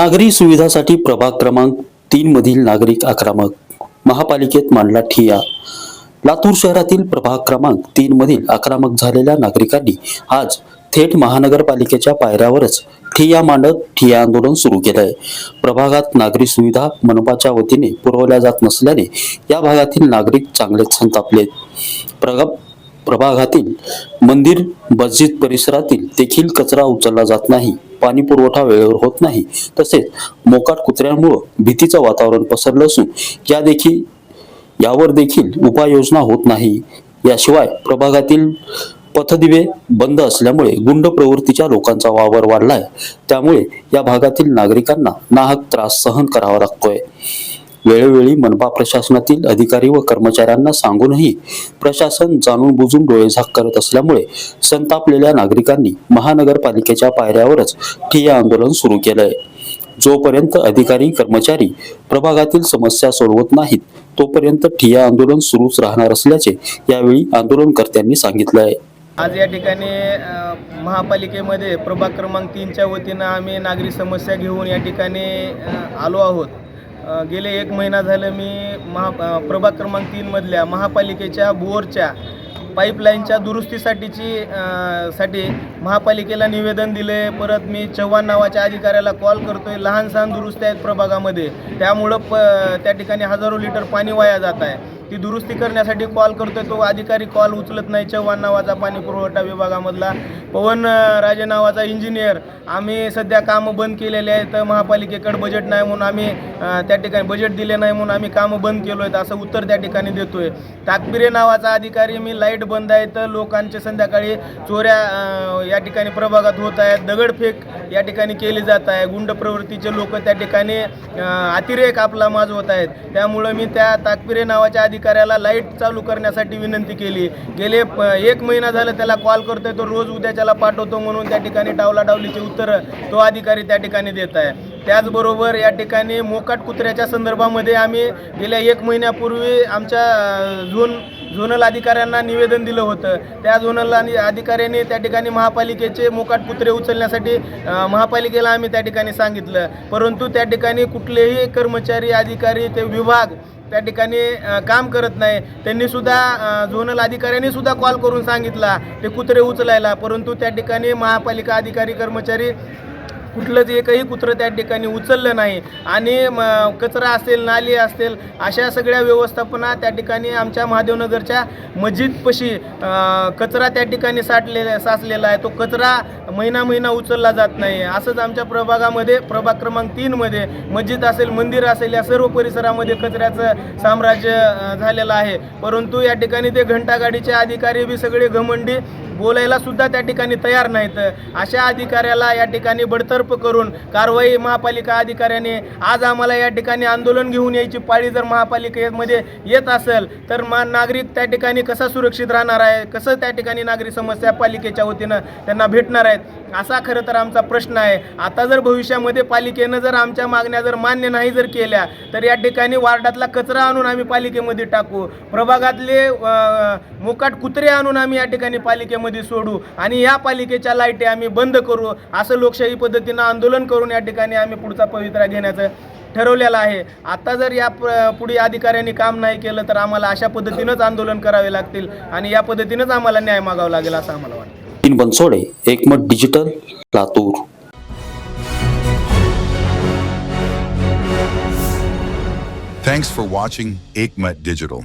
नागरी सुविधासाठी प्रभाग क्रमांक तीन मधील नागरिक आक्रमक. महापालिकेत मांडला ठिया. लातूर शहरातील प्रभाग क्रमांक तीन मधील आक्रमक झालेल्या नागरिकांनी आज थेट महानगरपालिकेच्या पायऱ्यावरच ठिया मांडत ठिया आंदोलन सुरू केलं आहे प्रभागात नागरी सुविधा मनपाच्या वतीने पुरवल्या जात नसल्याने या भागातील नागरिक चांगलेच संतापले प्रगा प्रभागातील मंदिर मस्जिद परिसरातील देखील कचरा उचलला जात नाही. पाणी पुरवठा वेळेवर होत नाही. तसेच मोकाट कुत्र्यांमुळे भीतीचं वातावरण पसरलं असून या देखील यावर देखील उपाययोजना होत नाही. याशिवाय प्रभागातील पथदिवे बंद असल्यामुळे गुंड प्रवृत्तीच्या लोकांचा वावर वाढलाय. त्यामुळे या भागातील नागरिकांना नाहक त्रास सहन करावा लागतोय. वेळोवेळी मनपा प्रशासनातील अधिकारी व कर्मचाऱ्यांना सांगूनही प्रशासन जाणून बुजून डोळेझाक करत असल्यामुळे संतापलेल्या नागरिकांनी महानगरपालिकेच्या पायऱ्यावरच ठिय्या आंदोलन सुरू केलंय. जोपर्यंत अधिकारी कर्मचारी प्रभागातील समस्या सोडवत नाहीत तोपर्यंत ठिय्या आंदोलन सुरूच राहणार असल्याचे यावेळी आंदोलनकर्त्यांनी सांगितलंय. आज या ठिकाणी महापालिकेमध्ये प्रभाग क्रमांक तीनच्या वतीनं आम्ही नागरी समस्या घेऊन या ठिकाणी आलो आहोत. गेले एक महिना झालं मी महा प्रभाग क्रमांक तीनमधल्या महापालिकेच्या बोरच्या पाईपलाईनच्या दुरुस्तीसाठीची साठी महापालिकेला निवेदन दिले. परत मी चव्हाण नावाच्या अधिकाऱ्याला कॉल करतोय. लहान सहान दुरुस्ती आहेत प्रभागामध्ये. त्यामुळं प त्या ठिकाणी हजारो लिटर पाणी वाया जात आहे. ती दुरुस्ती करण्यासाठी कॉल करतोय. तो अधिकारी कॉल उचलत नाही. चव्हाण नावाचा पाणी पुरवठा विभागामधला. पवन राजे नावाचा इंजिनियर आम्ही सध्या कामं बंद केलेले आहेत. महापालिकेकडे बजेट नाही म्हणून आम्ही त्या ठिकाणी बजेट दिले नाही म्हणून आम्ही कामं बंद केलो आहेत असं उत्तर त्या ठिकाणी देतोय. ताकपिरे नावाचा अधिकारी मी लाइट बंद आहे. तर लोकांचे संध्याकाळी चोऱ्या या ठिकाणी प्रभागात होत आहेत. दगडफेक या ठिकाणी केली जात आहे. गुंड प्रवृत्तीचे लोक त्या ठिकाणी अतिरेक आपला माजवत आहेत. त्यामुळं मी त्या ताकपिरे नावाच्या अधिकाऱ्याला लाइट चालू करण्यासाठी विनंती केली. गेले एक महिना झालं त्याला कॉल करतोय तो रोज उद्याच्याला पाठवतो म्हणून त्या ठिकाणी डावलाडावलीची उत्तरं तो अधिकारी त्या ठिकाणी देत आहे. त्याचबरोबर या ठिकाणी मोकाट कुत्र्याच्या संदर्भामध्ये आम्ही गेल्या एक महिन्यापूर्वी आमच्या झोन झोनल अधिकाऱ्यांना निवेदन दिलं होतं. त्या झोनल अधिकाऱ्यांनी त्या ठिकाणी महापालिकेचे मोकाट कुत्रे उचलण्यासाठी महापालिकेला आम्ही त्या ठिकाणी सांगितलं. परंतु त्या ठिकाणी कुठलेही कर्मचारी अधिकारी ते विभाग त्या ठिकाणी काम करत नाही. त्यांनी सुद्धा झोनल अधिकाऱ्यांनी सुद्धा कॉल करून सांगितला ते कुत्रे उचलायला. परंतु त्या ठिकाणी महापालिका अधिकारी कर्मचारी कुठलंच एकही कुत्रं त्या ठिकाणी उचललं नाही आणि म कचरा असेल नाली असेल अशा सगळ्या व्यवस्थापना त्या ठिकाणी आमच्या महादेवनगरच्या मस्जिदपाशी कचरा त्या ठिकाणी साठलेला साचलेला आहे. तो कचरा महिना महिना उचलला जात नाही. असंच आमच्या प्रभागामध्ये प्रभाग क्रमांक तीनमध्ये मस्जिद असेल मंदिर असेल या सर्व परिसरामध्ये कचऱ्याचं साम्राज्य झालेलं आहे. परंतु या ठिकाणी ते घंटागाडीचे अधिकारी बी सगळे घमंडी बोलायला सुद्धा त्या ठिकाणी तयार नाहीत. अशा अधिकाऱ्याला या ठिकाणी बडतर्फ करून कारवाई महापालिका अधिकाऱ्याने आज आम्हाला या ठिकाणी आंदोलन घेऊन यायची पाळी जर महापालिकेमध्ये येत असेल तर मा नागरिक त्या ठिकाणी कसा सुरक्षित राहणार आहे कसं त्या ठिकाणी नागरी समस्या पालिकेच्या वतीनं त्यांना भेटणार आहेत असा खरं तर आमचा प्रश्न आहे. आता जर भविष्यामध्ये पालिकेनं जर आमच्या मागण्या जर मान्य नाही जर केल्या तर या ठिकाणी वार्डातला कचरा आणून आम्ही पालिकेमध्ये टाकू प्रभागातले मोकाट कुत्रे आणून आम्ही या ठिकाणी पालिकेमध्ये सोडू आणि या पालिकेच्या लाईटी आम्ही बंद करू असं लोकशाही पद्धतीनं आंदोलन करून या ठिकाणी आम्ही पुढचा पवित्रा घेण्याचं ठरवलेलं आहे. आता जर या पुढे अधिकाऱ्यांनी काम नाही केलं तर आम्हाला अशा पद्धतीनंच आंदोलन करावे लागतील आणि या पद्धतीनंच आम्हाला न्याय मागावा लागेल असं आम्हाला वाटतं. तीन Bansode Ekmat digital Latur. Thanks for watching Aikmat Digital.